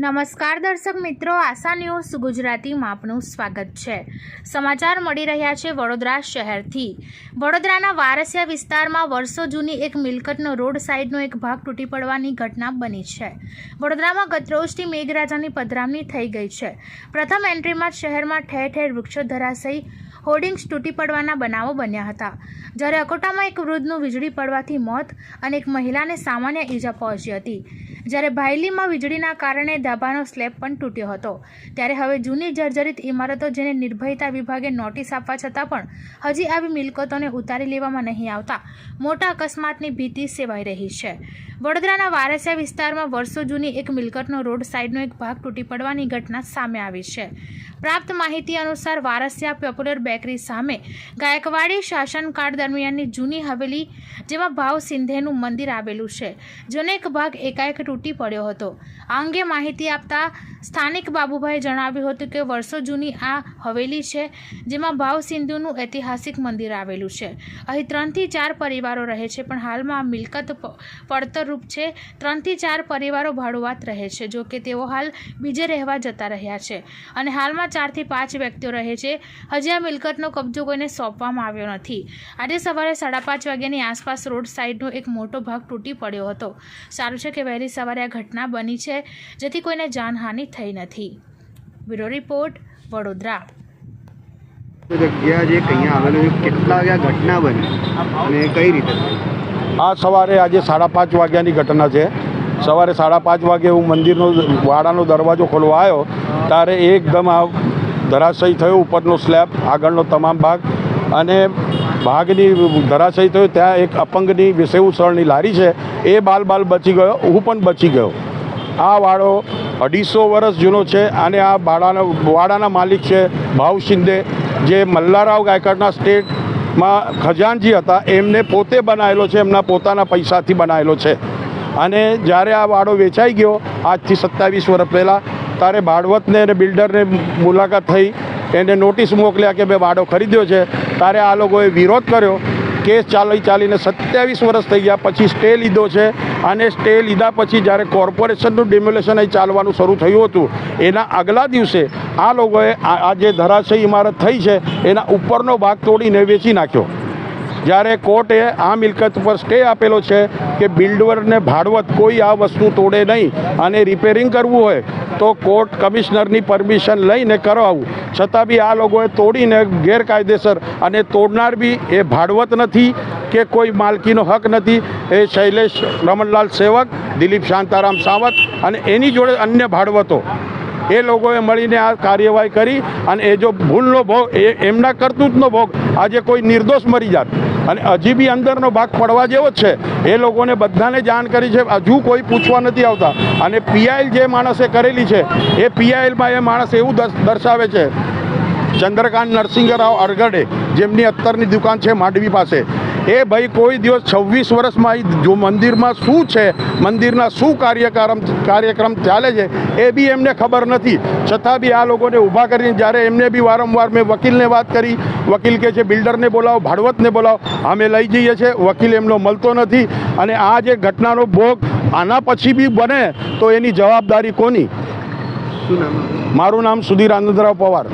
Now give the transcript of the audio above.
નમસ્કાર દર્શક મિત્રો, આશા ન્યૂઝ ગુજરાતીમાં આપનું સ્વાગત છે. સમાચાર મળી રહ્યા છે વડોદરા શહેરથી. વડોદરાના વારસિયા વિસ્તારમાં વર્ષો જૂની એક મિલકતનો રોડ સાઈડનો એક ભાગ તૂટી પડવાની ઘટના બની છે. વડોદરામાં ગતરોજથી મેઘરાજાની પધરામણી થઈ ગઈ છે. પ્રથમ એન્ટ્રીમાં શહેરમાં ઠેર ઠેર વૃક્ષો ધરાશયી હોર્ડિંગ્સ તૂટી પડવાના બનાવો બન્યા હતા. જ્યારે અકોટામાં એક વૃદ્ધનું વીજળી પડવાથી મોત અને એક મહિલાને સામાન્ય ઈજા પહોંચી હતી. જ્યારે ભાયલીમાં વીજળીના કારણે ધાબાનો સ્લેબ પણ તૂટ્યો હતો. ત્યારે હવે જૂની જર્જરિત ઇમારતો જેને નિર્ભયતા વિભાગે નોટિસ આપવા છતાં પણ હજી આવી મિલકતોને ઉતારી લેવામાં નહીં આવતા, મોટા અકસ્માતની ભીતિ સેવાઈ રહી છે. વડોદરાના વારસિયા વિસ્તારમાં વર્ષો જૂની એક મિલકતનો રોડ સાઈડનો એક ભાગ તૂટી પડવાની ઘટના સામે આવી છે. પ્રાપ્ત માહિતી અનુસાર વારસિયા પોપ્યુલર બેકરી સામે ગાયકવાડી શાસનકાળ દરમિયાનની જૂની હવેલી જેમાં ભાવ સિંધેનું મંદિર આવેલું છે, જેનો એક ભાગ એકાએક તૂટી પડ્યો હતો. આ અંગે માહિતી આપતા સ્થાનિક બાબુભાઈએ જણાવ્યું હતું કે વર્ષો જૂની આ હવેલી છે, જેમાં ભાવ સિંધુનું ઐતિહાસિક મંદિર આવેલું છે. અહીં ત્રણથી ચાર પરિવારો રહે છે, પણ હાલમાં આ મિલકત પડતરરૂપ છે. ત્રણથી ચાર પરિવારો ભાડુઆત રહે છે, જો કે તેઓ હાલ બીજે રહેવા જતા રહ્યા છે. અને હાલમાં ચારથી પાંચ વ્યક્તિઓ રહે છે. હજી આ મિલકતનો કબજો કોઈને સોંપવામાં આવ્યો નથી. આજે સવારે સાડા પાંચ વાગ્યાની આસપાસ રોડ સાઈડનો એક મોટો ભાગ તૂટી પડ્યો હતો. સારું છે કે વહેલી સવારે આ ઘટના બની છે જેથી કોઈને જાનહાનિ થઈ નથી. Bureau report Vadodara. જગ્યા જે અહીંયા આવેલું કેટલા વાગ્યા ઘટના બની અને કઈ રીતે આ સવારે આજે સાડા પાંચ વાગ્યાની ઘટના છે. સવારે સાડા પાંચ વાગે હું મંદિરનો વાડાનો દરવાજો ખોલવા આવ્યો ત્યારે એકદમ આ ધરાશયી થયો ઉપરનો સ્લેબ આગળનો તમામ ભાગ. અને ભાગની ધરાશય થયો, ત્યાં એક અપંગની વિસેવું સળની લારી છે, એ બાલ બાલ બચી ગયો, હું પણ બચી ગયો. આ વાડો અઢીસો વર્ષ જૂનો છે, અને આ વાડાના વાડાના માલિક છે, ભાવ શિંદે, જે મલ્લારાવ ગાયકવાડના સ્ટેટમાં ખજાનજી હતા, એમને પોતે બનાવેલો છે, એમના પોતાના પૈસાથી બનાવેલો છે. અને જ્યારે આ વાડો વેચાઈ ગયો, આજથી સત્તાવીસ વર્ષ પહેલાં, ત્યારે ભાડવતને અને બિલ્ડરને મુલાકાત થઈ એને નોટિસ મોકલ્યા કે મેં વાડો ખરીદ્યો છે. ત્યારે આ લોકોએ વિરોધ કર્યો. કેસ ચાલી ચાલીને સત્યાવીસ વર્ષ થઈ ગયા. પછી સ્ટે લીધો છે. અને સ્ટે લીધા પછી જ્યારે કોર્પોરેશનનું ડિમ્યુલેશન અહીં ચાલવાનું શરૂ થયું હતું, એના આગલા દિવસે આ લોકોએ આ જે ધરાશય ઇમારત થઈ છે, એના ઉપરનો ભાગ તોડીને વેચી નાખ્યો. જ્યારે કોર્ટે આ મિલકત પર સ્ટે આપેલો છે કે બિલ્ડરને ભાડવત કોઈ આ વસ્તુ તોડે નહીં અને રિપેરિંગ કરવું હોય તો કોર્ટ કમિશનરની પરમિશન લઈને કરાવવું છતાં બી આ લોકોએ તોડીને ગેરકાયદેસર અને તોડનાર બી એ ભાડવત નથી કે કોઈ માલકીનો હક નથી. એ શૈલેષ રમણલાલ સેવક, દિલીપ શાંતારામ સાવંત અને એની જોડે અન્ય ભાડવતો. એ લોકોએ મળીને આ કાર્યવાહી કરી અને એ જો ભૂલનો ભોગ એમના કરતૂતનો ભોગ, આજે કોઈ નિર્દોષ મરી જાત. અને હજી બી અંદરનો ભાગ પડવા જેવો જ છે. એ લોકોને બધાને જાણ કરી છે. હજુ કોઈ પૂછવા નથી આવતા. અને પીઆઈએલ જે માણસે કરેલી છે, એ પીઆઈએલમાં એ માણસ એવું દર્શ- દર્શાવે છે. ચંદ્રકાંત નરસિંહ રાવ અરગડે, જેમની અત્તરની દુકાન છે માંડવી પાસે એ ભાઈ કોઈ દિવસ છવ્વીસ વર્ષમાં જો મંદિરમાં શું છે મંદિરના શું કાર્યક્રમ કાર્યક્રમ ચાલે છે એ બી એમને ખબર નથી. છતાં બી આ લોકોને ઊભા કરીને જ્યારે એમને બી વારંવાર મેં વકીલને વાત કરી વકીલ કે છે બિલ્ડરને બોલાવો ભાડવતને બોલાવો અમે લઈ જઈએ છીએ વકીલ એમનો મળતો નથી. અને આ જે ઘટનાનો ભોગ આના પછી બી બને તો એની જવાબદારી કોની? મારું નામ સુધીર આનંદરાવ પવાર.